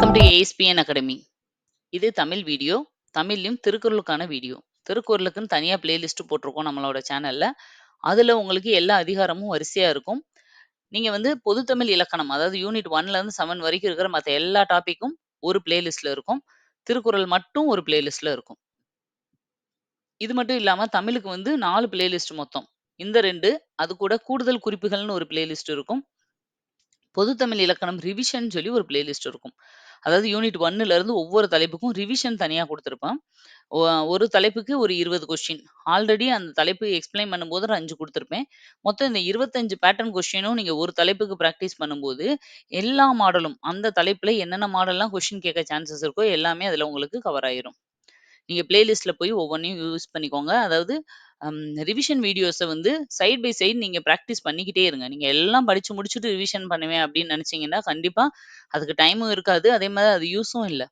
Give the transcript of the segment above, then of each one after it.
Welcome to ASPN academy. இது Tamil video. தமிழ்லயும் திருக்குறளுக்கான வீடியோ. திருக்குறளுக்குன்னு தனியா பிளேலிஸ்ட் போட்டிருக்கோம் நம்மளோட சேனல்ல. அதுல உங்களுக்கு எல்லா அதிகாரமும் வரிசையா இருக்கும். நீங்க வந்து பொது தமிழ் இலக்கணம் அதாவது யூனிட் 1ல இருந்து 7 வரைக்கும் இருக்கிற மத்த எல்லா டாபிக்கும் ஒரு பிளேலிஸ்ட்டில் இருக்கும். திருக்குறள் மட்டும் ஒரு பிளேலிஸ்ட்டில் இருக்கும். இது மட்டும் இல்லாம தமிழுக்கு வந்து நாலு பிளேலிஸ்ட் மொத்தம். இந்த ரெண்டு அது கூட கூடுதல் குறிப்புகள்னு ஒரு பிளேலிஸ்ட் இருக்கும். பொது தமிழ் இலக்கணம் ரிவிஷன் சொல்லி ஒரு பிளேலிஸ்ட் இருக்கும். அதாவது யூனிட் ஒன்னுல இருந்து ஒவ்வொரு தலைப்புக்கும் ரிவிஷன் தனியா குடுத்திருப்பேன். ஒ ஒரு தலைப்புக்கு ஒரு 20 கொஸ்டின். ஆல்ரெடி அந்த தலைப்பு எக்ஸ்பிளைன் பண்ணும்போது ஒரு அஞ்சு கொடுத்துருப்பேன் மொத்தம் இந்த 25 பேட்டர்ன் கொஸ்டினும் நீங்க ஒரு தலைப்புக்கு ப்ராக்டிஸ் பண்ணும்போது, எல்லா மாடலும் அந்த தலைப்புல என்னென்ன மாடல்லாம் கொஸ்டின் கேட்க சான்சஸ் இருக்கோ எல்லாமே அதுல உங்களுக்கு கவர் ஆயிரும். நீங்க பிளேலிஸ்ட்டில் போய் ஒவ்வொன்றையும் யூஸ் பண்ணிக்கோங்க. அதாவது அம் ரிவிஷன் வீடியோஸ வந்து சைட் பை சைட் நீங்க பிராக்டிஸ் பண்ணிக்கிட்டே இருங்க. நீங்க எல்லாம் படிச்சு முடிச்சுட்டு ரிவிஷன் பண்ணுவேன் அப்படின்னு நினச்சிங்கன்னா கண்டிப்பா அதுக்கு டைமும் இருக்காது. அதே மாரி அது யூஸும் இல்ல.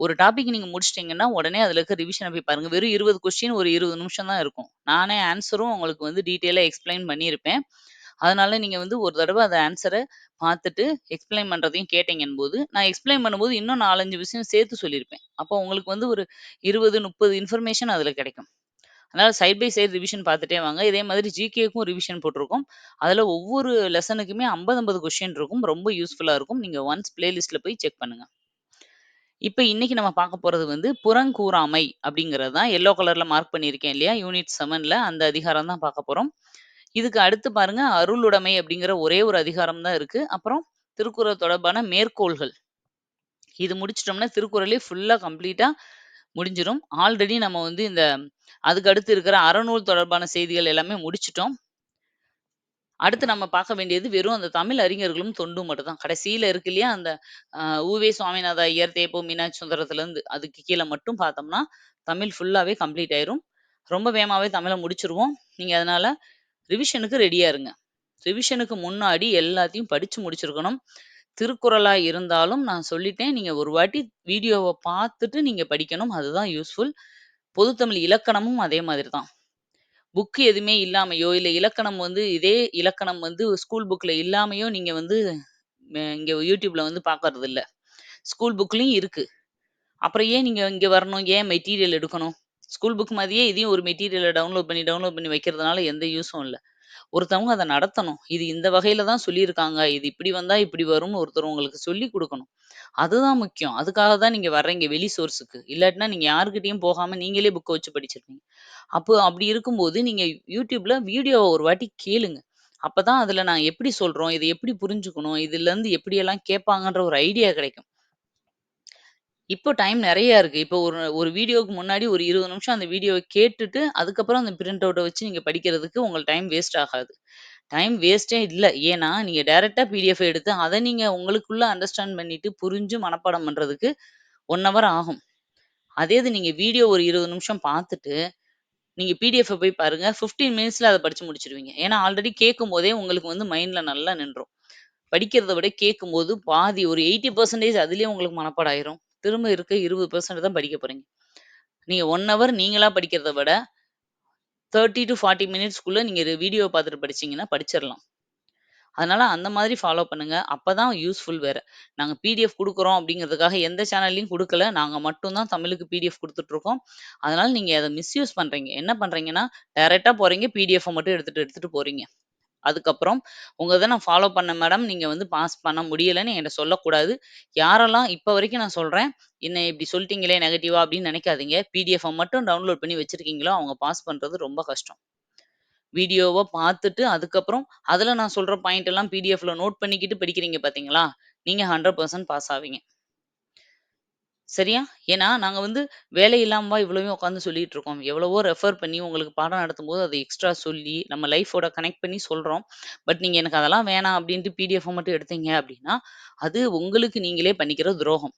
ஒரு டாபிக் நீங்க முடிச்சுட்டீங்கன்னா, உடனே அதுல இருக்க ரிவிஷன போய் பாருங்க. வெறும் 20 கொஸ்டின் ஒரு 20 நிமிஷம் தான் இருக்கும். நானே ஆன்ஸரும் உங்களுக்கு வந்து டீட்டெயிலா எக்ஸ்ப்ளைன் பண்ணியிருப்பேன். அதனால நீங்க வந்து ஒரு தடவ அந்த ஆன்ஸர பார்த்துட்டு எக்ஸ்பிளைன் பண்றதையும் கேட்டீங்கன்போது, நான் எக்ஸ்பிளைன் பண்ணும்போது இன்னும் 4, 5 விஷயம் சேர்த்து சொல்லியிருப்பேன். அப்போ உங்களுக்கு வந்து ஒரு 20, 30 இன்ஃபர்மேஷன் அதுல கிடைக்கும். அதனால சைட் பை சைட் ரிவிஷன் பார்த்துட்டே வாங்க. இதே மாதிரி ஜிகேக்கும் ரிவிஷன் போட்டிருக்கோம். அதுல ஒவ்வொரு லெசனுக்குமே 50, 50 கொஸ்டின் இருக்கும். ரொம்ப யூஸ்ஃபுல்லா இருக்கும். நீங்க ஒன்ஸ் பிளேலிஸ்ட்ல போய் செக் பண்ணுங்க. இப்ப இன்னைக்கு நம்ம பார்க்க போறது வந்து புறங்கூறாமை அப்படிங்கிறது தான் எல்லோ கலர்ல மார்க் பண்ணியிருக்கேன் இல்லையா? யூனிட் செவனில் அந்த அதிகாரம் தான் பார்க்க போறோம். இதுக்கு அடுத்து பாருங்க அருளுடைமை அப்படிங்கிற ஒரே ஒரு அதிகாரம் தான் இருக்கு. அப்புறம் திருக்குறள் தொடர்பான மேற்கோள்கள். இது முடிச்சிட்டோம்னா திருக்குறளே ஃபுல்லா கம்ப்ளீட்டா முடிஞ்சிரும். ஆல்ரெடி நம்ம வந்து இந்த அதுக்கு அடுத்து இருக்கிற அறநூல் தொடர்பான செய்திகள் எல்லாமே முடிச்சுட்டோம். அடுத்து நம்ம பார்க்க வேண்டியது வெறும் அந்த தமிழ் அறிஞர்களும் தொண்டும் மட்டும் தான். கடைசியில இருக்கு இல்லையா? அந்த அ வே சுவாமிநாத ஐயர், தே.பொ. மீனாட்சி சுந்தரத்துலருந்து அதுக்கு கீழ மட்டும் பார்த்தோம்னா, தமிழ் ஃபுல்லாவே கம்ப்ளீட் ஆயிரும். ரொம்ப வேகமாவே தமிழ முடிச்சிருவோம் நீங்க அதனால ரிவிஷனுக்கு ரெடியா இருங்க. ரிவிஷனுக்கு முன்னாடி எல்லாத்தையும் படிச்சு முடிச்சிருக்கணும். திருக்குறளா இருந்தாலும் நான் சொல்லிட்டேன். நீங்க ஒரு வாட்டி வீடியோவ பார்த்துட்டு நீங்க படிக்கணும். அதுதான் யூஸ்ஃபுல். பொதுத்தமிழ் இலக்கணமும் அதே மாதிரி தான். புக் எதுவுமே இல்லாமயோ, இல்ல இலக்கணம் வந்து இதே இலக்கணம் வந்து ஸ்கூல் புக்ல இல்லாமயோ நீங்க வந்து அ இங்க YouTubeல வந்து பார்க்கறதில்ல ஸ்கூல் புக்லயும் இருக்கு. அப்புறம் ஏன் நீங்க இங்க வரணும்? ஏன் மெட்டீரியல் எடுக்கணும்? ஸ்கூல் புக் மாதிரியே இதையும் ஒரு மெட்டீரியல டவுன்லோட் பண்ணி, டவுன்லோட் பண்ணி வைக்கிறதுனால எந்த யூஸும் இல்ல. ஒருத்தவங்க அத நடத்தணும். இது இந்த வகையில தான் சொல்லியிருக்காங்க. இது இப்படி வந்தா இப்படி வரும்னு ஒருத்தர் உங்களுக்கு சொல்லிக் குடுக்கணும். அதுதான் முக்கியம். அதுக்காக தான் நீங்க வர்றீங்க வெளி சோர்ஸ்க்கு. இல்லாட்டினா நீங்க யார்கிட்டயும் போகாம நீங்களே புக்க வச்சு படிச்சிருப்பீங்க. அப்போ அப்படி இருக்கும்போது நீங்க YouTubeல வீடியோவ ஒரு வாட்டி கேளுங்க. அப்பதான் அதுல நான் எப்படி சொல்றோம்? இத எப்படி புரிஞ்சுக்கணும்? இதுலருந்து எப்படியெல்லாம் கேட்பாங்கன்ற ஒரு ஐடியா கிடைக்கும். இப்போ டைம் நெறைய இருக்கு. இப்போ ஒரு ஒரு வீடியோவுக்கு முன்னாடி ஒரு 20 நிமிஷம் அந்த வீடியோவ கேட்டுட்டு, அதுக்கப்புறம் அந்த பிரிண்ட் அவுட்ட வச்சு நீங்க படிக்கிறதுக்கு உங்களுக்கு டைம் வேஸ்ட் ஆகாது. டைம் வேஸ்ட்டே இல்ல. ஏன்னா, நீங்க டைரக்ட்டா பிடிஎஃப் எடுத்து அத நீங்க உங்களுக்குள்ள அண்டர்ஸ்டாண்ட் பண்ணிட்டு, புரிஞ்சு மனப்பாடம் பண்றதுக்கு 1 ஹவர் ஆகும். அதே இது நீங்க வீடியோ ஒரு 20 நிமிஷம் பார்த்துட்டு, நீங்க பிடிஎஃப்ப போய் பாருங்க. 15 மினிட்ஸ்ல அத படிச்சு முடிச்சுருவீங்க. ஏன்னா, ஆல்ரெடி கேட்கும்போதே உங்களுக்கு வந்து மைண்ட்ல நல்லா நின்றும். படிக்கிறத விட கேட்கும்போது பாதி ஒரு 80% அதுலயே உங்களுக்கு மனப்பாடம் ஆயிரும். திரும்ப இருக்க 20% தான் படிக்க போறீங்க. நீங்க ஒன் ஹவர் நீங்களா படிக்கிறத விட 30 டூ 40 மினிட்ஸ்க்குள்ள நீங்க வீடியோ பார்த்துட்டு படிச்சீங்கன்னா படிச்சிடலாம் அதனால அந்த மாதிரி ஃபாலோ பண்ணுங்க. அப்பதான் யூஸ்ஃபுல் வேற. நாங்க பிடிஎஃப் கொடுக்குறோம் அப்படிங்கிறதுக்காக எந்த சேனல்லையும் கொடுக்கல நாங்க மட்டும் தான் தமிழுக்கு பிடிஎஃப் குடுத்துட்டுருக்கோம். அதனால நீங்க அதை மிஸ்யூஸ் பண்றீங்க. என்ன பண்றீங்கன்னா, டைரக்டா போறீங்க. பிடிஎஃப் மட்டும் எடுத்துட்டு எடுத்துட்டு போறீங்க. அதுக்கப்புறம் உங்கள் இதை நான் ஃபாலோ பண்ணேன் மேடம். நீங்கள் வந்து பாஸ் பண்ண முடியலன்னு என்கிட்ட சொல்லக்கூடாது. யாரெல்லாம் இப்போ வரைக்கும் நான் சொல்கிறேன் என்ன இப்படி சொல்லிட்டீங்களே நெகட்டிவாக அப்படின்னு நினைக்காதீங்க பிடிஎஃப்பை மட்டும் டவுன்லோட் பண்ணி வச்சுருக்கீங்களோ அவங்க பாஸ் பண்ணுறது ரொம்ப கஷ்டம். வீடியோவை பார்த்துட்டு அதுக்கப்புறம் அதில் நான் சொல்கிற பாயிண்ட் எல்லாம் பிடிஎஃப்ல நோட் பண்ணிக்கிட்டு படிக்கிறீங்க பார்த்தீங்களா? நீங்கள் ஹண்ட்ரட் பர்சன்ட் பாஸ் ஆவீங்க. சரியா? ஏன்னா, நாங்க வந்து வேலை இல்லாமவா இவ்வளவையும் உட்காந்து சொல்லிட்டு இருக்கோம். எவ்வளவோ ரெஃபர் பண்ணி உங்களுக்கு பாடம் நடத்தும்போது அதை எக்ஸ்ட்ரா சொல்லி, நம்ம லைஃபோட கனெக்ட் பண்ணி சொல்றோம். பட் நீங்க எனக்கு அதெல்லாம் வேணாம் அப்படின்ட்டு பிடிஎஃப் மட்டும் எடுத்தீங்க அப்படின்னா, அது உங்களுக்கு நீங்களே பண்ணிக்கிற துரோகம்.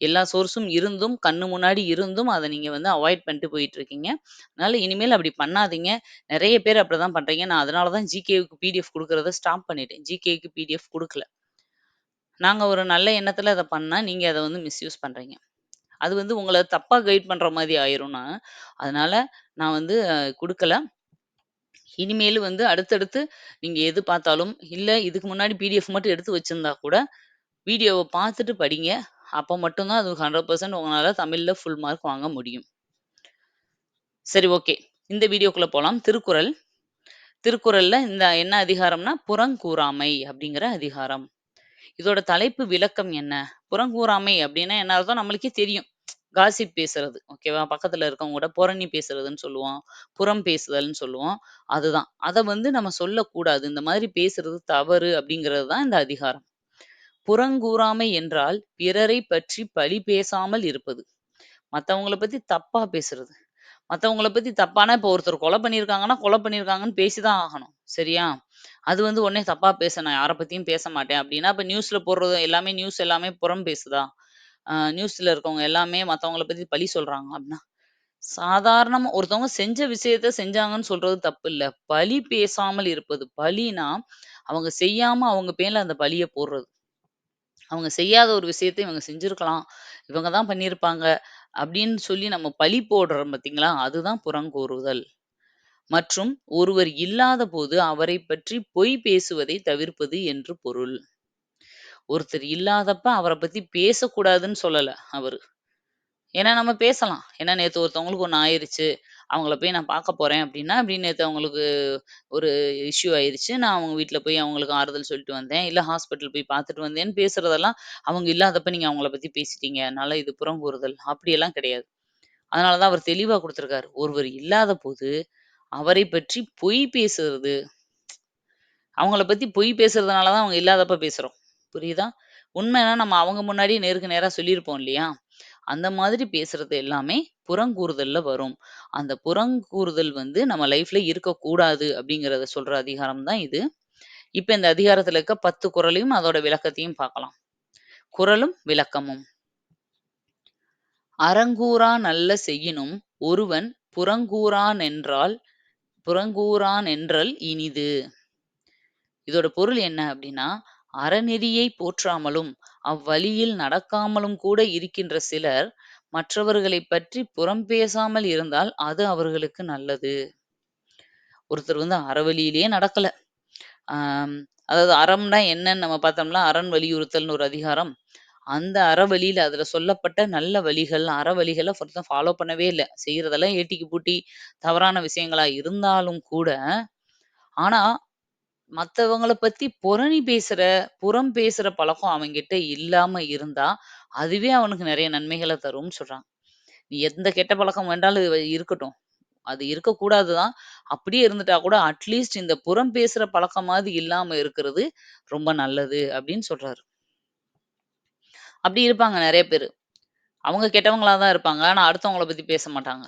எல்லா சோர்ஸும் இருந்தும், கண்ணு முன்னாடி இருந்தும் அத நீங்க வந்து அவாய்ட் பண்ணிட்டு போயிட்டு இருக்கீங்க. அதனால இனிமேல் அப்படி பண்ணாதீங்க. நெறைய பேர் அப்படிதான் பண்றீங்க. நான் அதனால தான் ஜிகேவுக்கு பிடிஎஃப் குடுக்குறத ஸ்டாப் பண்ணிட்டேன். ஜிகேக்கு பிடிஎஃப் குடுக்கல. நாங்க ஒரு நல்ல எண்ணத்துல அத பண்ணா, நீங்க அத வந்து மிஸ்யூஸ் பண்றீங்க. அது வந்து உங்கள தப்பா கைட் பண்ற மாரி ஆயிரும்னா, அதனால நான் வந்து குடுக்கல. இனிமேலு வந்து அடுத்தடுத்து நீங்க எது பார்த்தாலும், இல்ல இதுக்கு முன்னாடி பிடிஎஃப் மட்டும் எடுத்து வச்சிருந்தா கூட, வீடியோவ பார்த்துட்டு படிங்க. அப்ப மட்டும் தான் அது 100% உங்களால தமிழ்ல ஃபுல் மார்க் வாங்க முடியும். சரி ஓகே. இந்த வீடியோக்குள்ள போலாம். திருக்குறள். திருக்குறள்ல இந்த என்ன அதிகாரம்னா, புறங்கூறாமை அப்படிங்கிற அதிகாரம். இதோட தலைப்பு விளக்கம் என்ன? புறங்கூறாமை அப்படின்னா என்ன அர்த்தம்? நம்மளுக்கே தெரியும். காசிப் பேசுறது. ஓகேவா? பக்கத்துல இருக்கவங்க கூட புறணி பேசுறதுன்னு சொல்லுவோம். புறம் பேசுதல்னு சொல்லுவோம். அதுதான். அத வந்து நம்ம சொல்லக்கூடாது. இந்த மாதிரி பேசுறது தவறு அப்படிங்கிறது தான் இந்த அதிகாரம். புறங்கூறாமை என்றால் பிறரை பற்றி பழி பேசாமல் இருப்பது. மற்றவங்கள பத்தி தப்பா பேசுறது. மற்றவங்கள பத்தி தப்பானா இப்போ ஒருத்தர் கொலை பண்ணியிருக்காங்கன்னா, கொலை பண்ணியிருக்காங்கன்னு பேசி தான் ஆகணும். சரியா? அது வந்து உடனே தப்பா பேச நான் யார பத்தியும் பேச மாட்டேன் அப்படின்னா, இப்ப நியூஸ்ல போடுறது எல்லாமே நியூஸ் எல்லாமே புறம் பேசுதா? அ நியூஸ்ல இருக்கவங்க எல்லாமே மத்தவங்கள பத்தி பழி சொல்றாங்க அப்படின்னா, சாதாரணமா ஒருத்தவங்க செஞ்ச விஷயத்த செஞ்சாங்கன்னு சொல்றது தப்பில்ல. பழி பேசாமல் இருப்பது. பழினா, அவங்க செய்யாம அவங்க பேர்ல அந்த பழிய போடுறது. அவங்க செய்யாத ஒரு விஷயத்த இவங்க செஞ்சிருக்கலாம். இவங்க தான் பண்ணியிருப்பாங்க. அப்படின்னு சொல்லி நம்ம பழி போடுறோம் பார்த்தீங்களா? அதுதான் புறங்கூறுதல். மற்றும் ஒருவர் இல்லாதபோது அவரைப் பற்றி பொய் பேசுவதை தவிர்ப்பது என்று பொருள். ஒருத்தர் இல்லாதப்ப அவரை பத்தி பேசக்கூடாதுன்னு சொல்லல அவரு. ஏன்னா நம்ம பேசலாம். ஏன்னா நேத்து ஒருத்தவங்களுக்கு ஒண்ணு ஆயிருச்சு. அவங்கள போய் நான் பார்க்க போறேன் அப்படின்னா, அப்படி நேத்து அவங்களுக்கு ஒரு இஷ்யூ ஆயிருச்சு. நான் அவங்க வீட்ல போய் அவங்களுக்கு ஆறுதல் சொல்லிட்டு வந்தேன். இல்ல ஹாஸ்பிட்டல் போய் பார்த்துட்டு வந்தேன்னு பேசுறதெல்லாம், அவங்க இல்லாதப்ப நீங்க அவங்கள பத்தி பேசிட்டீங்க. அதனால இது புறம் கூறுதல் அப்படியெல்லாம் கிடையாது. அதனாலதான் அவர் தெளிவா குடுத்திருக்காரு. ஒருவர் இல்லாத போது அவரை பற்றி பொய் பேசுறது. அவங்கள பத்தி பொய் பேசுறதுனால தான் அவங்க இல்லாதப்ப பேசுறோம். புரியுதா? உண்மைன்னா நம்ம அவங்க முன்னாடியே நேருக்கு நேரா சொல்லியிருப்போம் இல்லையா? அந்த மாதிரி பேசுறது எல்லாமே புறங்கூறுதல்ல வரும். அந்த புறங்கூறுதல் வந்து நம்ம லைஃப்ல இருக்கக்கூடாது அப்படிங்கிறத சொல்ற அதிகாரம் தான் இது. இப்ப இந்த அதிகாரத்துல இருக்க பத்து குரலையும் அதோட விளக்கத்தையும் பார்க்கலாம். குரலும் விளக்கமும். அறங்கூறா நல்ல செய்யினும் ஒருவன் புறங்கூறானென்றால் புறங்கூறானென்றல் இனிது. இதோட பொருள் என்ன அப்படின்னா, அறநெறியை போற்றாமலும், அவ்வழியில் நடக்காமலும் கூட இருக்கின்ற சிலர், மற்றவர்களை பற்றி புறம் பேசாமல் இருந்தால் அது அவர்களுக்கு நல்லது. ஒருத்தர் வந்து அறவழியிலேயே நடக்கல. ஆஹ் அதாவது அறம்னா என்னன்னு நம்ம பார்த்தோம்னா, அரண் வலியுறுத்தல்னு ஒரு அதிகாரம். அந்த அறவழியில அதுல சொல்லப்பட்ட நல்ல வழிகள், அறவழிகளை ஒருத்தன் ஃபாலோ பண்ணவே இல்ல. செய்யறதெல்லாம் ஏட்டிக்கு பூட்டி தவறான விஷயங்களா இருந்தாலும் கூட, ஆனா மத்தவங்கள பத்தி புரணி பேசுற, புறம் பேசுற பழக்கம் அவன்கிட்ட இல்லாம இருந்தா, அதுவே அவனுக்கு நிறைய நன்மைகளை தரும்னு சொல்றாங்க. நீ எந்த கெட்ட பழக்கம் வேண்டாலும் இருக்கட்டும். அது இருக்கக்கூடாது தான். அப்படியே இருந்துட்டா கூட அட்லீஸ்ட் இந்த புறம் பேசுற பழக்கமாவது இல்லாம இருக்கிறது ரொம்ப நல்லது அப்படின்னு சொல்றாரு. அப்படி இருப்பாங்க நிறைய பேரு. அவங்க கெட்டவங்களா தான் இருப்பாங்க. ஆனா அடுத்தவங்கள பத்தி பேச மாட்டாங்க.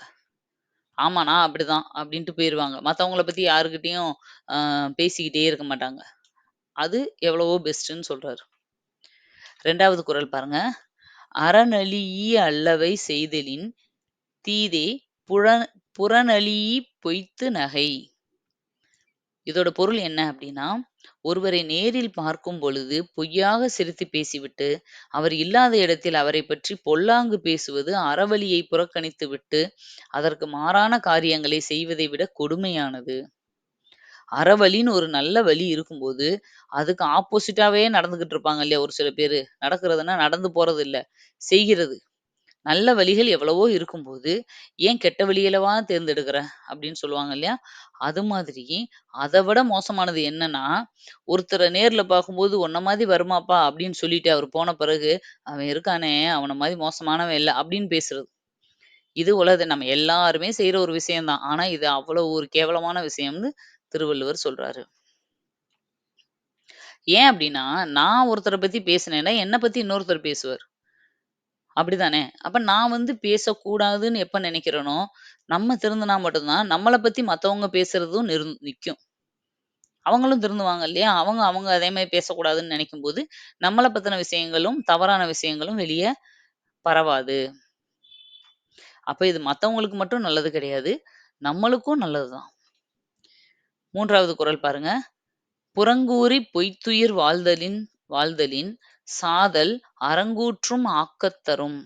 ஆமா நான் அப்படிதான் அப்படின்ட்டு போயிருவாங்க. மத்தவங்கள பத்தி யாருகிட்டயும் அ பேசிக்கிட்டே இருக்க மாட்டாங்க. அது எவ்வளவோ பெஸ்ட்டுன்னு சொல்றாரு. 2வது குறள் பாருங்க. "அறனழியி அல்லவை செய்தலின் தீதே புற புறனழியிப் பொய்த்து நகை." இதோட பொருள் என்ன அப்படின்னா, ஒருவரை நேரில் பார்க்கும் பொழுது பொய்யாக சிரித்து பேசிவிட்டு, அவர் இல்லாத இடத்தில் அவரைப் பற்றி பொல்லாங்கு பேசுவது அறவழியை புறக்கணித்துவிட்டு, அதற்கு மாறான காரியங்களை செய்வதை விட கொடுமையானது. அறவழின்னு ஒரு நல்ல வழி இருக்கும்போது, அதுக்கு ஆப்போசிட்டாவே நடந்துகிட்டு இருப்பாங்க இல்லையா ஒரு சில பேரு. நடக்கிறதுன்னா நடந்து போறது இல்ல, செய்கிறது. நல்ல வழிகள் எவ்வளவோ இருக்கும்போது, "ஏன் கெட்ட வழிகளவா தேர்ந்தெடுக்கிற?" அப்படின்னு சொல்லுவாங்க இல்லையா? அது மாதிரி அத விட மோசமானது என்னன்னா, ஒருத்தர நேர்ல பார்க்கும்போது, "உன்ன மாரி வருமாப்பா" அப்படின்னு சொல்லிட்டு அவரு போன பிறகு, "அவன் இருக்கானே, அவன மாரி மோசமானவன் இல்ல" அப்படின்னு பேசுறது. இது உலக நம்ம எல்லாருமே செய்ற ஒரு விஷயம் தான். ஆனா இது அவ்வளவு ஒரு கேவலமான விஷயம்னு திருவள்ளுவர் சொல்றாரு. ஏன் அப்படின்னா, நான் ஒருத்தர பத்தி பேசினேன்னா, என்ன பத்தி இன்னொருத்தர் பேசுவார். அப்படிதானே? அப்ப நான் வந்து பேசக்கூடாதுன்னு எப்ப நினைக்கிறேனோ, நம்ம திருந்துனா மட்டும் தான், நம்மள பத்தி மத்தவங்க பேசுறதும் நிறு நிக்கும். அவங்களும் திருந்துவாங்க இல்லையா? அவங்க அவங்க அதே மாரி பேசக்கூடாதுன்னு நினைக்கும்போது, நம்மள பத்தின விஷயங்களும், தவறான விஷயங்களும் வெளிய பரவாது. அப்ப இது மத்தவங்களுக்கு மட்டும் நல்லது கிடையாது. நம்மளுக்கும் நல்லதுதான் மூன்றாவது 3வது குறள் பாருங்க. "புறங்கூறிப் பொய்த்துயிர் வாழ்தலின் வாழ்தலின் சாதல் அறங்கூற்றும் ஆக்கத் தரும்."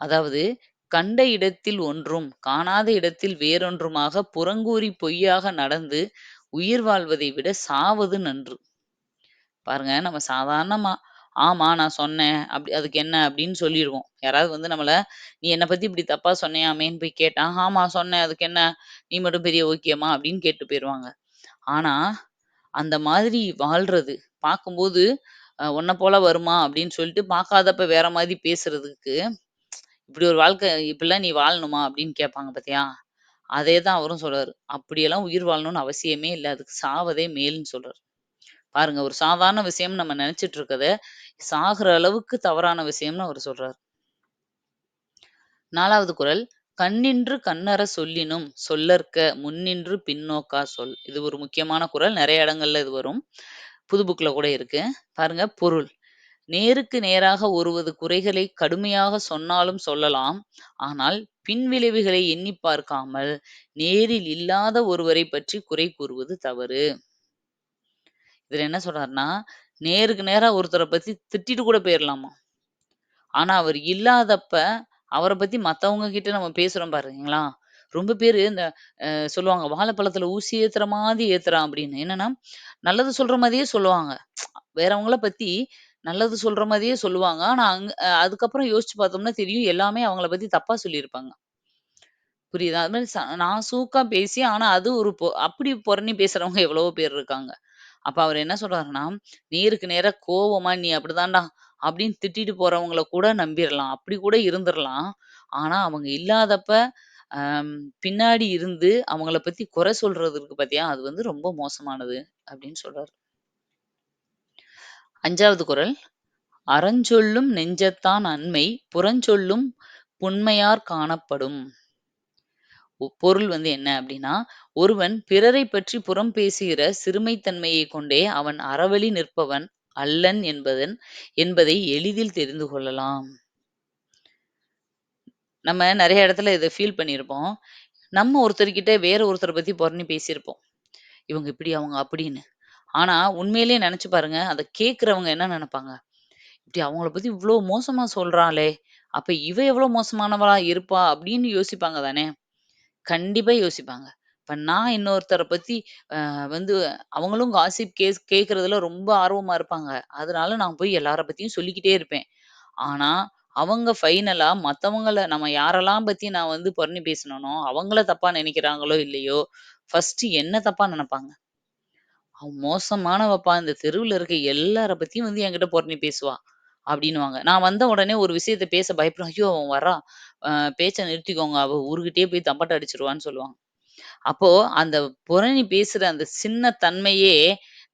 அதாவது, "கண்ட இடத்தில் ஒன்றும், காணாத இடத்தில் வேறொன்றுமாக புறங்கூறி பொய்யாக நடந்து உயிர் வாழ்வதை விட சாவது நன்று." பாருங்க, நம்ம சாதாரணமா ஆமா நான் சொன்னேன். அப்படி அதுக்கு என்ன அப்படின்னு சொல்லிடுவோம் யாராவது வந்து நம்மள, "நீ என்ன பத்தி இப்படி தப்பா சொன்னியாமேன்னு" போய் கேட்டா, "ஆமா சொன்னேன். அதுக்கு என்ன? நீ மட்டும் பெரிய ஓகேமா?" அப்படின்னு கேட்டு போயிடுவாங்க ஆனா, அந்த மாதிரி வாழ்றது பார்க்கும்போது, அ "உன்ன போல வருமா?" அப்படின்னு சொல்லிட்டு பார்க்காதப்ப வேற மாதிரி பேசுறதுக்கு, "இப்படி ஒரு வாழ்க்கை இப்படிலாம் நீ வாழணுமா?" அப்படின்னு கேட்பாங்க பார்த்தியா? அதே தான் அவரும் சொல்றாரு. அப்படியெல்லாம் உயிர் வாழணும்னு அவசியமே இல்ல. அதுக்கு சாவதே மேல்ன்னு சொல்றாரு. பாருங்க ஒரு சாதாரண விஷயம்னு நம்ம நினைச்சிட்டு இருக்கத, சாகுற அளவுக்கு தவறான விஷயம்னு அவரு சொல்றாரு. 4வது குறள். "கண்ணின்று கண்ணற சொல்லினும் சொல்லற்க முன்னின்று பின்னோக்கா சொல்." இது ஒரு முக்கியமான குறள். நெறைய இடங்கள்ல இது வரும். புது புக்ல கூட இருக்கு. பாருங்க பொருள். நேருக்கு நேராக ஒருவது குறைகளை கடுமையாக சொன்னாலும் சொல்லலாம். ஆனால் பின்விளைவுகளை எண்ணி பார்க்காமல், நேரில் இல்லாத ஒருவரை பற்றி குறை கூறுவது தவறு. இதுல என்ன சொல்றாருன்னா, நேருக்கு நேரா ஒருத்தரை பத்தி திட்டிட்டு கூட போயிடலாமா ஆனா, அவர் இல்லாதப்ப, அவரை பத்தி மத்தவங்க கிட்ட நம்ம பேசுறோம் பாருங்களா, ரொம்ப பேரு இந்த அ சொல்லுவாங்க, "வாழைப்பழத்தில ஊசி ஏத்துற மாரி ஏத்துறான்" அப்படின்னு. என்னன்னா, நல்லது சொல்ற மாரியே சொல்லுவாங்க. வேறவங்கள பத்தி நல்லது சொல்ற மாரியே சொல்லுவாங்க. ஆனா, அங்க அ அதுக்கப்புறம் யோசிச்சு பார்த்தோம்னா தெரியும், எல்லாமே அவங்கள பத்தி தப்பா சொல்லியிருப்பாங்க. புரியுதா? அது மாரி ச சூக்கா பேசி, ஆனா அது ஒரு பொ அப்படி புரணி பேசுறவங்க எவ்வளவோ பேர் இருக்காங்க. அப்ப அவரு என்ன சொல்றாருன்னா, நேருக்கு நேரா கோவமா, "நீ அப்படிதான்டா" அப்படின்னு திட்டிட்டு போறவங்கள கூட நம்பிறலாம். அப்படி கூட இருந்துறலாம். ஆனா, அவங்க இல்லாதப்ப, அம் பின்னாடி இருந்து அவங்கள பத்தி குறை சொல்றது இருக்கு பாத்தியா, அது வந்து ரொம்ப மோசமானது அப்படின்னு சொல்றாரு. 5வது குறள். "அறஞ்சொல்லும் நெஞ்சத்தான் அண்மை, புறஞ்சொல்லும் புன்மையாற் காணப்படும்." ஒ பொருள் வந்து என்ன அப்படின்னா, "ஒருவன் பிறரைப் பற்றி புறம் பேசுகிற சிறுமைத்தன்மையைக் கொண்டே அவன் அறவழி நிற்பவன் அல்லன் என்பதன் என்பதை எளிதில் தெரிந்து கொள்ளலாம்." நம்ம நெறைய இடத்துல இத ஃபீல் பண்ணியிருப்போம். நம்ம ஒருத்தர்கிட்ட வேற ஒருத்தர பத்தி புரணி பேசியிருப்போம். இவங்க இப்படி, அவங்க அப்படின்னு. ஆனா, உண்மையிலேயே நெனச்சு பாருங்க, அத கேட்கிறவங்க என்ன நெனப்பாங்க? இப்படி அவங்கள பத்தி இவ்ளோ மோசமா சொல்றாளே! அப்ப இவ எவ்ளோ மோசமானவளா இருப்பா? அப்படின்னு யோசிப்பாங்க தானே! கண்டிப்பா யோசிப்பாங்க. இப்ப நான் இன்னொருத்தர பத்தி அ வந்து அவங்களும் காசிப் கேஸ் கேட்கறதுல ரொம்ப ஆர்வமா இருப்பாங்க. அதனால நான் போய் எல்லார பத்தியும் சொல்லிக்கிட்டே இருப்பேன். ஆனா, அவங்க ஃபைனலா மத்தவங்கள நம்ம யாரெல்லாம் பத்தி நான் வந்து புரணி பேசினேனோ, அவங்கள தப்பா நினைக்கிறாங்களோ இல்லையோ, ஃபர்ஸ்ட்டு என்ன தப்பா நினைப்பாங்க "அவ மோசமானவப்பா! இந்த தெருவுல இருக்க எல்லார பத்தியும் வந்து என்கிட்ட புரணி பேசுவா." அப்படின்னுவாங்க. நான் வந்த உடனே ஒரு விஷயத்த பேச பயப்படுவேன். "ஐயோ! அவன் வர்றா. அ பேச்ச நிறுத்திக்கோங்க. அவ ஊருகிட்டயே போய் தம்பட்டை அடிச்சுருவான்னு" சொல்லுவாங்க. அப்போ அந்த புரணி பேசுற அந்த சின்ன தன்மையே,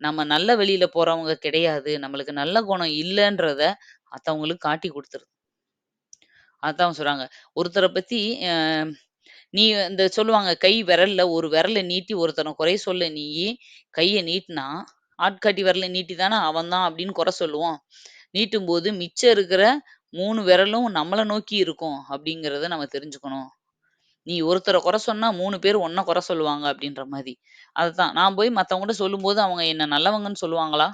நம்ம நல்ல வழியில போறவங்க கிடையாது. நம்மளுக்கு நல்ல குணம் இல்லன்றத மத்தவங்களுக்கு காட்டிக் குடுத்துருது. அதான் சொல்றாங்க. ஒருத்தர பத்தி அ நீ இந்த சொல்லுவாங்க, கை விரல்ல ஒரு விரல நீட்டி ஒருத்தன குறை சொல்ல நீயி கைய நீட்டுனா, ஆட்காட்டி விரல நீட்டி தானே அவன் தான் அப்படின்னு குறை சொல்லுவோம். நீட்டும்போது மிச்சம் இருக்கிற 3 விரலும் நம்மள நோக்கி இருக்கும் அப்படிங்கிறத நம்ம தெரிஞ்சுக்கணும். நீ ஒருத்தர குறை சொன்னா 3 பேர் உன்ன குறை சொல்லுவாங்க அப்படின்ற மாரி. அதுதான் நான் போய் மத்தவங்ககிட்ட சொல்லும்போது அவங்க என்ன நல்லவங்கன்னு சொல்லுவாங்களா?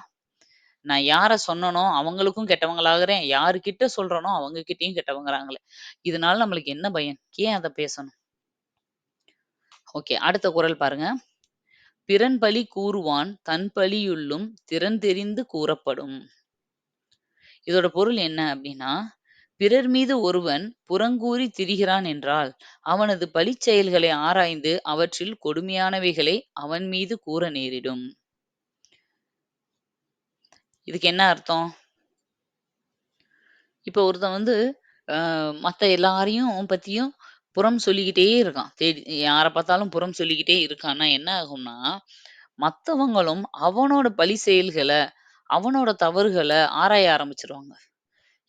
நான் யார சொன்னனோ அவங்களுக்கும் கெட்டவங்களாகிறேன் யாருக்கிட்ட சொல்றனோ அவங்க கிட்டயும் கெட்டவங்கிறாங்களே இதனால நம்மளுக்கு என்ன பயன்? ஏன் அத பேசணும்? ஓகே. அடுத்த குரல் பாருங்க. "பிறன் பலி கூறுவான் தன் பழியுள்ளும் திறன் தெரிந்து கூறப்படும்." இதோட பொருள் என்ன அப்படின்னா பிறர் மீது ஒருவன் புறங்கூறி திரிகிறான் என்றால், அவனது பழிச் செயல்களை ஆராய்ந்து அவற்றில் கொடுமையானவைகளை அவன் மீது கூற நேரிடும். இதுக்கு என்ன அர்த்தம்? இப்ப ஒருத்தன் வந்து அ மத்த எல்லாரையும் பத்தியும் புறம் சொல்லிக்கிட்டே இருக்கான். தேடி யாரை பார்த்தாலும் புறம் சொல்லிக்கிட்டே இருக்கான்னா என்ன ஆகும்னா, மத்தவங்களும் அவனோட பழி செயல்களை அவனோட தவறுகளை ஆராய ஆரம்பிச்சிருவாங்க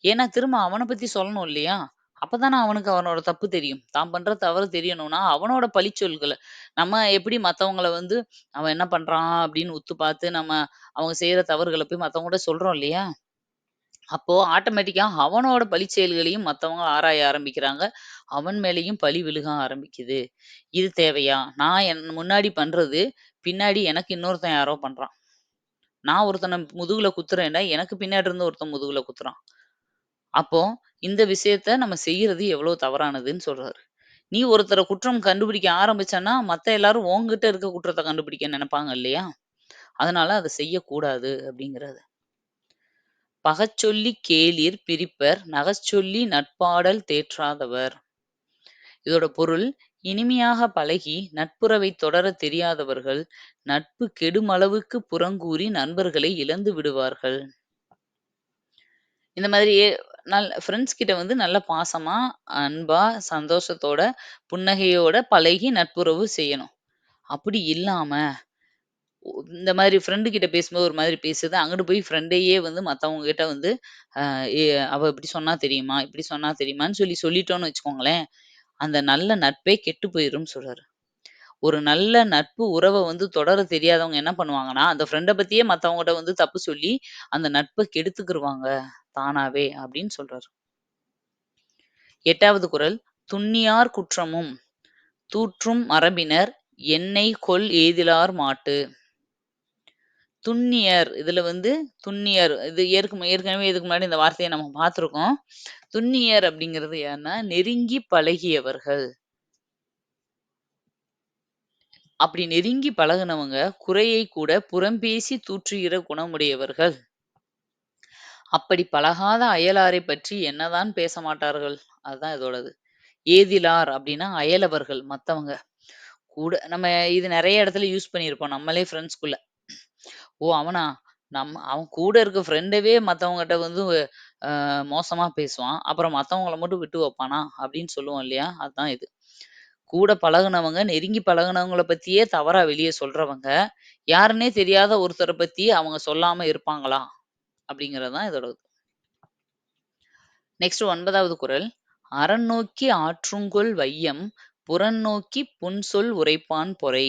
ஏன்னா திரும்ப அவன பத்தி சொல்லணும் இல்லையா? அப்பதானே அவனுக்கு அவனோட தப்பு தெரியும். தான் பண்ற தவறு தெரியணும்னா, அவனோட பழிச்சொல்கள நம்ம எப்படி மத்தவங்கள வந்து, "அவன் என்ன பண்றான்?" அப்படின்னு உத்து பார்த்து நம்ம அவங்க செய்ற தவறுகள போய் மத்தவங்ககிட்ட சொல்றோம் இல்லையா? அப்போ ஆட்டோமேட்டிக்கா அவனோட பழிச் செயல்களையும் மத்தவங்க ஆராய ஆரம்பிக்கிறாங்க. அவன் மேலயும் பழி விழுக ஆரம்பிக்குது. இது தேவையா? நான் என் முன்னாடி பண்றது, பின்னாடி எனக்கு இன்னொருத்தன் யாரோ பண்றான். நான் ஒருத்தன முதுகுல குத்துறேன்னா, எனக்கு பின்னாடி இருந்து ஒருத்தன் முதுகுல குத்துறான். அப்போ இந்த விஷயத்த நம்ம செய்யறது எவ்வளோ தவறானதுன்னு சொல்றாரு. நீ ஒருத்தர குற்றம் கண்டுபிடிக்க ஆரம்பிச்சன்னா, மத்த எல்லாரும் உன்கிட்ட இருக்க குற்றத்த கண்டுபிடிக்க நினைப்பாங்க இல்லையா? அதனால அத செய்யக்கூடாது அப்படிங்கிறாரு. பகச்சொல்லிக் கேளிர் பிரிப்பர் நகச்சொல்லி நட்பாடல் தேற்றாதவர். இதோட பொருள் இனிமையாகப் பழகி நட்புறவைத் தொடரத் தெரியாதவர்கள் நட்பு கெடுமளவுக்குப் புறங்கூறி நண்பர்களை இழந்து விடுவார்கள். இந்த மாதிரி நல் ஃப்ரெண்ட்ஸ் கிட்ட வந்து நல்ல பாசமா, அன்பா, சந்தோஷத்தோட, புன்னகையோட பழகி நட்புறவு செய்யணும். அப்படி இல்லாம, ஒ இந்த மாதிரி ஃப்ரெண்டு கிட்ட பேசும்போது ஒரு மாதிரி பேசுது, அங்கிட்டு போய் ஃப்ரெண்டையே வந்து மத்தவங்க கிட்ட வந்து, அ அவ இப்படி சொன்னா தெரியுமா? இப்படி சொன்னா தெரியுமான்னு சொல்லி சொல்லிட்டோம்னு வச்சுக்கோங்களேன், அந்த நல்ல நட்பே கெட்டு போயிரும்னு சொல்றாரு. ஒரு நல்ல நட்பு உறவ வந்து தொடர தெரியாதவங்க என்ன பண்ணுவாங்கன்னா, அந்த ஃப்ரெண்ட பத்தியே மத்தவங்கட்ட வந்து தப்பு சொல்லி, அந்த நட்ப கெடுத்துக்கிருவாங்க தானாவே அப்படின்னு சொல்றாரு. எட்டாவது குரல் துன்னியார் குற்றமும் தூற்றும் மரபினர் எண்ணெய் கொல் ஏதிலார் மாட்டு. துன்னியர் இதுல வந்து துன்னியர் இது ஏற்க ஏற்கனவே இதுக்கு முன்னாடி இந்த வார்த்தையை நம்ம பார்த்துருக்கோம். துன்னியர் அப்படிங்கிறது யாருன்னா, நெருங்கி பழகியவர்கள். அப்படி நெருங்கி பழகுனவங்க குறையை கூட புறம்பேசி தூற்றுகிற குணமுடையவர்கள். அப்படி பழகாத அயலாரைப் பற்றி என்னதான் பேச மாட்டார்கள்? அதுதான் இதோடது. ஏதிலார் அப்படின்னா அயலவர்கள் மத்தவங்க. கூட நம்ம இது நிறைய இடத்துல யூஸ் பண்ணியிருப்போம். நம்மளே ஃப்ரெண்ட்ஸ்குள்ள. ஓ! அவனா? நம்ம அவன் கூட இருக்க ஃப்ரெண்டவே மற்றவங்ககிட்ட வந்து அ மோசமா பேசுவான். அப்புறம் மற்றவங்கள மட்டும் விட்டு வைப்பானா? அப்படின்னு சொல்லுவோம் இல்லையா? அதுதான் இது. கூட பழகுனவங்க, நெருங்கி பழகுனவங்கள பத்தியே தவறா வெளிய சொல்றவங்க, யாருன்னே தெரியாத ஒருத்தரை பத்தி அவங்க சொல்லாம இருப்பாங்களா? அப்படிங்கிறது தான் இதோட நெக்ஸ்ட் ஒன்பதாவது குரல் அறன் நோக்கி ஆற்றுங்கொல் வையம் புறன் புன்சொல் உரைப்பான் பொறை.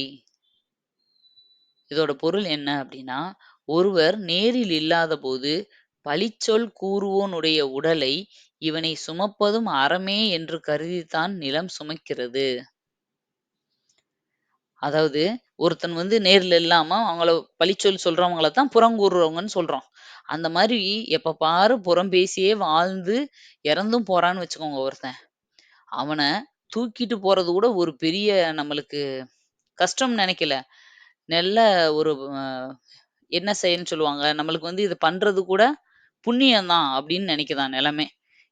இதோட பொருள் என்ன அப்படின்னா, ஒருவர் நேரில் இல்லாத போது பழிச்சொல் கூறுவோனுடைய உடலை இவனை சுமப்பதும் அறமே என்று கருதித்தான் நிலம் சுமக்கிறது. அதாவது ஒருத்தன் வந்து நேரில் இல்லாம அவங்கள பழிச்சொல் சொல்றவங்கள தான் புறங்கூறுறவங்கன்னு சொல்றோம். அந்த மாதிரி எப்ப பாரு புறம் பேசியே வாழ்ந்து இறந்தும் போறான்னு வச்சுக்கோங்க ஒருத்தன். அவன தூக்கிட்டு போறது கூட ஒரு பெரிய நம்மளுக்கு கஷ்டம்னு நினைக்கல நல்ல ஒரு அஹ் என்ன செயல்ன்னு சொல்லுவாங்க? நம்மளுக்கு வந்து இது பண்றது கூட புண்ணியம்தான் அப்படின்னு நினைக்கிறான் நிலமே.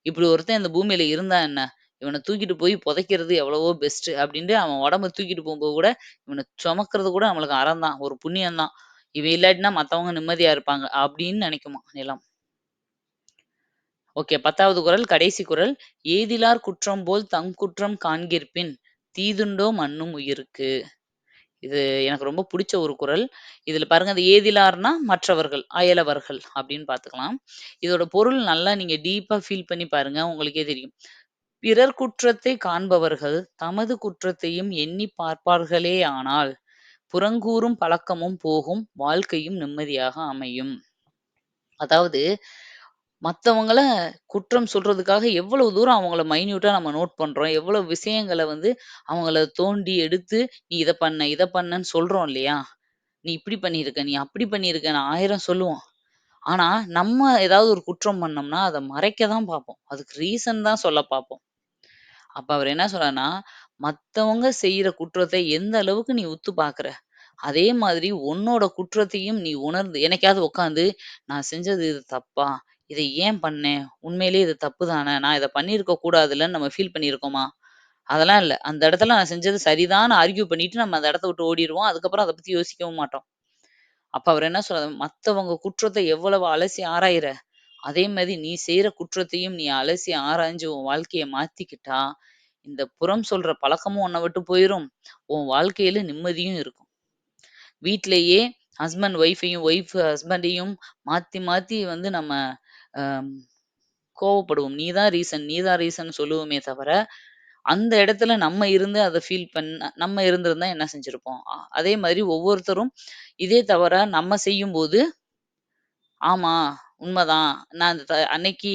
இப்படி ஒருத்தன் இந்த பூமியில இருந்தா என்ன? இவனை தூக்கிட்டு போய் புதைக்கிறது எவ்வளவோ பெஸ்ட் அப்படின்ட்டு அவன் உடம்ப தூக்கிட்டு போகும்போது கூட, இவனை சுமக்கிறது கூட நம்மளுக்கு அறம் தான். ஒரு புண்ணியம் தான். இவன் இல்லாட்டினா மத்தவங்க நிம்மதியா இருப்பாங்க. அப்படின்னு நினைக்குமா நிலம். ஓகே பத்தாவது குரல் கடைசி குறள். "ஏதிலார் குற்றம் போல் தம் குற்றம் காண்கிற்பின் தீதுண்டோ மண்ணும் உயிருக்கு." இது எனக்கு ரொம்ப பிடிச்ச ஒரு குறள். இதுல பாருங்க அந்த ஏதிலார்னா மற்றவர்கள், அயலவர்கள் அப்படின்னு பார்த்துக்கலாம். இதோட பொருள் நல்லா நீங்க டீப்பா ஃபீல் பண்ணி பாருங்க. உங்களுக்கே தெரியும். பிறர் குற்றத்தை காண்பவர்கள் தமது குற்றத்தையும் எண்ணி பார்ப்பார்களே ஆனால் புறங்கூறும் பழக்கமும் போகும் வாழ்க்கையும் நிம்மதியாக அமையும். அதாவது மற்றவங்கள குற்றம் சொல்றதுக்காக எவ்வளவு தூரம் அவங்கள மைன்யூட்டா நம்ம நோட் பண்றோம். எவ்வளவு விஷயங்களை வந்து அவங்கள தோண்டி எடுத்து, "நீ இத பண்ண, இதை பண்ணன்னு" சொல்றோம் இல்லையா? "நீ இப்படி பண்ணியிருக்க, நீ அப்படி பண்ணியிருக்கன்னு" 1000 சொல்லுவோம். ஆனா, நம்ம ஏதாவது ஒரு குற்றம் பண்ணோம்னா, அதை மறைக்க தான் பார்ப்போம். அதுக்கு ரீசன் தான் சொல்ல பார்ப்போம். அப்ப அவரு என்ன சொல்றாருன்னா, "மத்தவங்க செய்யற குற்றத்தை எந்த அளவுக்கு நீ உத்து பார்க்குற, அதே மாதிரி உன்னோட குற்றத்தையும் நீ உணர்ந்து என்னைக்காவது உட்காந்து, நான் செஞ்சது இது தப்பா? இதை ஏன் பண்ணேன்? உண்மையிலேயே இது தப்பு தான. நான் இத பண்ணியிருக்க கூடாதுல"ன்னு நம்ம ஃபீல் பண்ணியிருக்கோமா? அதெல்லாம் இல்ல. அந்த இடத்துல நான் செஞ்சது சரிதான்னு ஆர்கியூ பண்ணிட்டு நம்ம அந்த இடத்த விட்டு ஓடிருவோம். அதுக்கப்புறம் அத பத்தி யோசிக்கவும் மாட்டோம். அப்ப அவரு என்ன சொல்றாரு, "மத்தவங்க குற்றத்தை எவ்வளவு அலசி ஆராயிற, அதே மாரி நீ செய்ற குற்றத்தையும் நீ அலசி ஆராய்ஞ்சு உன் வாழ்க்கைய மாத்திக்கிட்டா, இந்த புறம் சொல்ற பழக்கமும் உன்னை விட்டு போயிரும். உன் வாழ்க்கையில நிம்மதியும் இருக்கும்." வீட்லயே ஹஸ்பண்ட் ஒய்ஃபையும், ஒய்ஃப் ஹஸ்பண்டையும் மாத்தி மாத்தி வந்து நம்ம கோவப்படுவோம். "நீ தான் ரீசன், நீ தான் ரீசன்" சொல்லுவோமே தவிர, அந்த இடத்துல நம்ம இருந்து அத ஃபீல் பண்ண நம்ம இருந்திருந்தா என்ன செஞ்சிருப்போம்? அதே மாதிரி ஒவ்வொருத்தரும் இதே தவிர நம்ம செய்யும்போது, "ஆமா, உண்மதான். நான் அந்த த அன்னைக்கு"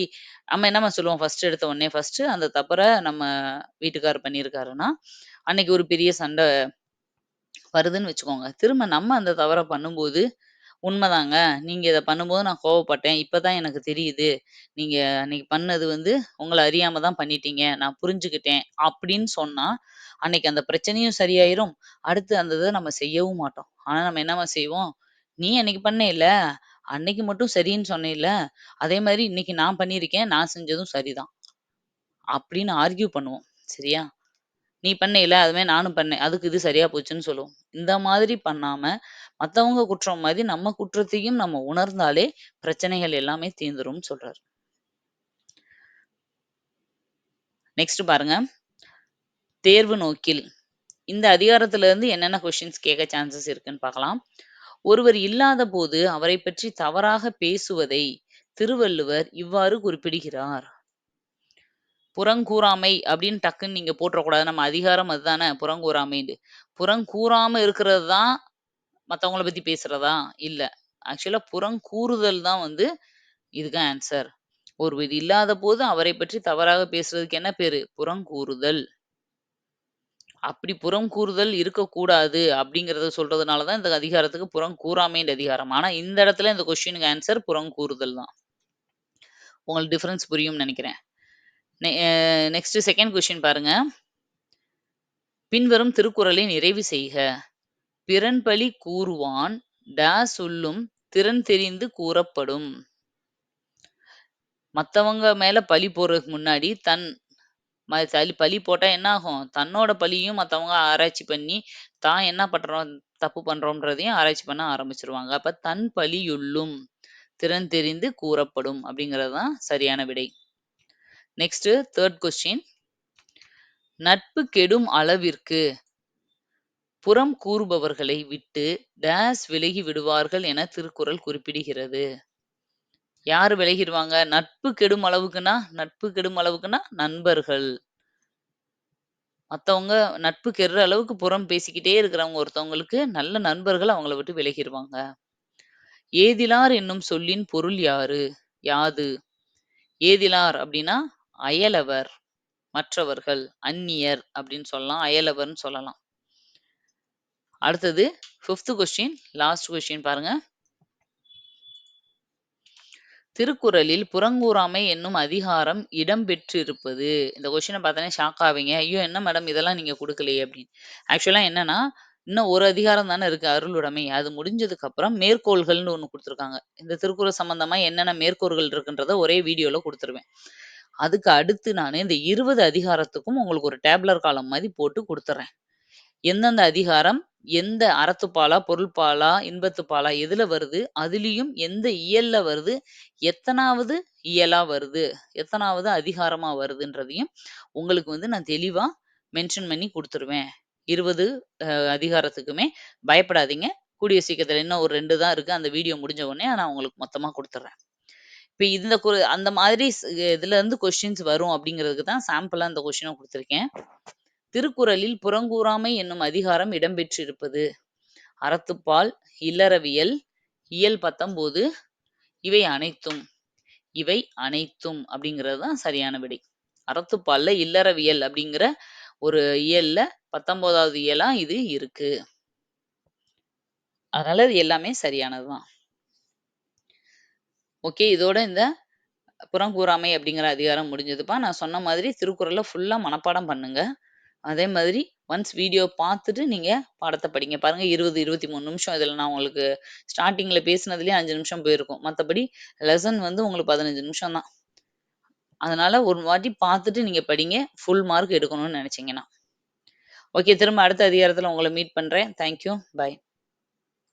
நம்ம என்னம்மா சொல்லுவோம் ஃபர்ஸ்ட் எடுத்த உடனே, ஃபர்ஸ்ட் அந்த தவற நம்ம வீட்டுக்காரர் பண்ணியிருக்காருன்னா, அன்னைக்கு ஒரு பெரிய சண்ட வருதுன்னு வச்சுக்கோங்க. திரும்ப நம்ம அந்த தவற பண்ணும்போது, "உண்மதாங்க. நீங்க இத பண்ணும்போது நான் கோவப்பட்டேன். இப்ப தான் எனக்கு தெரியுது. நீங்க அன்னைக்கு பண்ணது வந்து உங்கள அறியாம தான் பண்ணிட்டீங்க. நான் புரிஞ்சுக்கிட்டேன்." அப்படின்னு சொன்னா, அன்னைக்கு அந்த பிரச்சனையும் சரியாயிரும். அடுத்து அந்த இத நம்ம செய்யவும் மாட்டோம். ஆனா நம்ம என்னம்மா செய்வோம்? "நீ அன்னைக்கு பண்ணேல்ல, அன்னைக்கு மட்டும் சரின்னு சொன்னேன்ல அதே மாதிரி இன்னைக்கு நான் பண்ணியிருக்கேன். நான் செஞ்சதும் சரிதான். அப்படின்னு ஆர்கியூ பண்ணுவோம். சரியா? நீ பண்ணையில, அது நானும் பண்ணேன். அதுக்கு இது சரியா போச்சுன்னு சொல்லுவோம். இந்த மாதிரி பண்ணாம, மத்தவங்க குற்றம் மாதிரி நம்ம குற்றத்தையும் நம்ம உணர்ந்தாலே, பிரச்சனைகள் எல்லாமே தீர்ந்துரும்னு சொல்றாரு. நெக்ஸ்ட் பாருங்க. தேர்வு நோக்கில். இந்த அதிகாரத்துல இருந்து என்னென்ன கொஸ்டின்ஸ் கேட்க சான்சஸ் இருக்குன்னு பார்க்கலாம். ஒருவர் இல்லாதபோது அவரை பற்றி தவறாக பேசுவதை திருவள்ளுவர் இவ்வாறு குறிப்பிடுகிறார். புறங்கூறாமை அப்படின்னு டக்குன்னு நீங்க போட்டுறக்கூடாது. நம்ம அதிகாரம் அதுதானே புறங்கூறாமைன்னு. புறங்கூறாம இருக்கிறது தான் மத்தவங்கள பத்தி பேசுறதா? இல்ல. ஆக்சுவலா புறங்கூறுதல் தான் வந்து இதுக்கு ஆன்சர். ஒருவர் இல்லாதபோது அவரை பற்றி தவறாக பேசுறதுக்கு என்ன பேரு? புறங்கூறுதல். அப்படி புறம் கூறுதல் இருக்கக்கூடாது அப்படிங்கிறத சொல்றதுனால தான் இந்த அதிகாரத்துக்கு புறம் கூறாமைன்ற அதிகாரம். ஆனா இந்த இடத்துல இந்த கொஸ்டினுக்கு ஆன்சர் புறங்கூறுதல் தான். உங்களுக்கு டிஃபரன்ஸ் புரியும்னு நினைக்கிறேன் நெக்ஸ்ட் செகண்ட் கொஸ்டின் பாருங்க. பின்வரும் திருக்குறளை நிறைவு செய்க. பிறன்பழி கூறுவான் டா சொல்லும் திறன் தெரிந்து கூறப்படும். மத்தவங்க மேல பழி போடுறதுக்கு முன்னாடி தன் ம சளி பழி போட்டால் என்ன ஆகும்? தன்னோட பழியும் மற்றவங்க ஆராய்ச்சி பண்ணி, தான் என்ன பண்றோம் தப்பு பண்றோம்ன்றதையும் ஆராய்ச்சி பண்ண ஆரம்பிச்சிருவாங்க அப்போ தன் பழியுள்ளும் திறன் தெரிந்து கூறப்படும் அப்படிங்கிறது தான் சரியான விடை. Next third question. நட்பு கெடும் அளவிற்கு புறம் கூறுபவர்களை விட்டு டேஸ் விலகி விடுவார்கள் என திருக்குறள் குறிப்பிடுகிறது. யாரு விலகிடுவாங்க நட்பு கெடும் அளவுக்குன்னா, நட்பு கெடும் அளவுக்குன்னா நண்பர்கள். மத்தவங்க நட்பு கெடுற அளவுக்கு புறம் பேசிக்கிட்டே இருக்கிறவங்க ஒருத்தவங்களுக்கு நல்ல நண்பர்கள் அவங்கள விட்டு விலகிடுவாங்க ஏதிலார் என்னும் சொல்லின் பொருள் யாரு? யாது? ஏதிலார் அப்படின்னா அயலவர், மற்றவர்கள், அந்நியர் அப்படின்னு சொல்லலாம். அயலவர்னு சொல்லலாம். அடுத்தது ஃபிஃப்த் கொஸ்டின் லாஸ்ட் கொஸ்டின் பாருங்க. திருக்குறளில் புறங்கூறாமை என்னும் அதிகாரம் இடம்பெற்றிருப்பது. இந்த கொஸ்டினை பார்த்தோன்னே ஷாக் ஆவீங்க. ஐயோ! என்ன மேடம் இதெல்லாம் நீங்க குடுக்கலையே அப்படின்னு. ஆக்சுவலா என்னன்னா, இன்னும் ஒரு அதிகாரம் தானே இருக்கு அருளுடைமை. அது முடிஞ்சதுக்கு அப்புறம் மேற்கோள்கள்னு ஒண்ணு குடுத்துருக்காங்க. இந்த திருக்குறள் சம்பந்தமா என்னென்ன மேற்கோள்கள் இருக்குன்றத ஒரே வீடியோல குடுத்துருவேன். அதுக்கு அடுத்து நான் இந்த 20 அதிகாரத்துக்கும் உங்களுக்கு ஒரு டேப்லர் காலம் மாதிரி போட்டு குடுத்துர்றேன். எந்தெந்த அதிகாரம், எந்த அறத்துப்பாலா, பொருள்பாலா, இன்பத்துப்பாலா எதுல வருது? அதுலயும் எந்த இயல்ல வருது? எத்தனாவது இயலா வருது? எத்தனாவது அதிகாரமா வருதுன்றதையும் உங்களுக்கு வந்து நான் தெளிவா மென்ஷன் பண்ணி கொடுத்துருவேன் இருபது அதிகாரத்துக்குமே பயப்படாதீங்க. கூடிய சீக்கிரத்தில் இன்னும் ஒரு ரெண்டு தான் இருக்கு. அந்த வீடியோ முடிஞ்ச உடனே நான் உங்களுக்கு மொத்தமா கொடுத்துட்றேன் இப்போ இந்த கு அந்த மாதிரி இதுல இருந்து கொஸ்டின்ஸ் வரும் அப்படிங்கிறதுக்கு தான் சாம்பிளா இந்த கொஸ்டின கொடுத்துருக்கேன் திருக்குறளில் புறங்கூறாமை என்னும் அதிகாரம் இடம்பெற்றிருப்பது. அறத்துப்பால், இல்லறவியல், இயல் 19 இவை அனைத்தும். இவை அனைத்தும் அப்படிங்கிறது தான் சரியான விடை. அறத்துப்பால்ல இல்லறவியல் அப்படிங்கிற ஒரு இயல்ல 19வது இயலா இது இருக்கு. அதனால இது எல்லாமே சரியானதுதான் ஓகே. இதோட இந்த புறங்கூறாமை அப்படிங்கிற அதிகாரம் முடிஞ்சதுப்பா. நான் சொன்ன மாதிரி திருக்குறளை ஃபுல்லா மனப்பாடம் பண்ணுங்க. அதே மாதிரி ஒன்ஸ் வீடியோ பார்த்துட்டு நீங்கள் பாடத்தை படிங்க. பாருங்கள் இருபது இருபத்தி மூணு நிமிஷம் இதில் நான் உங்களுக்கு ஸ்டார்டிங்கில் பேசினதுலேயே அஞ்சு நிமிஷம் போயிருக்கும். மற்றபடி லெசன் வந்து உங்களுக்கு 15 நிமிஷம் தான். அதனால் ஒரு வாட்டி பார்த்துட்டு நீங்கள் படிங்க. ஃபுல் மார்க் எடுக்கணும்னு நினச்சிங்கன்னா ஓகே. திரும்ப அடுத்த அதிகாரத்தில் உங்களை மீட் பண்ணுறேன் தேங்க் யூ. பாய்.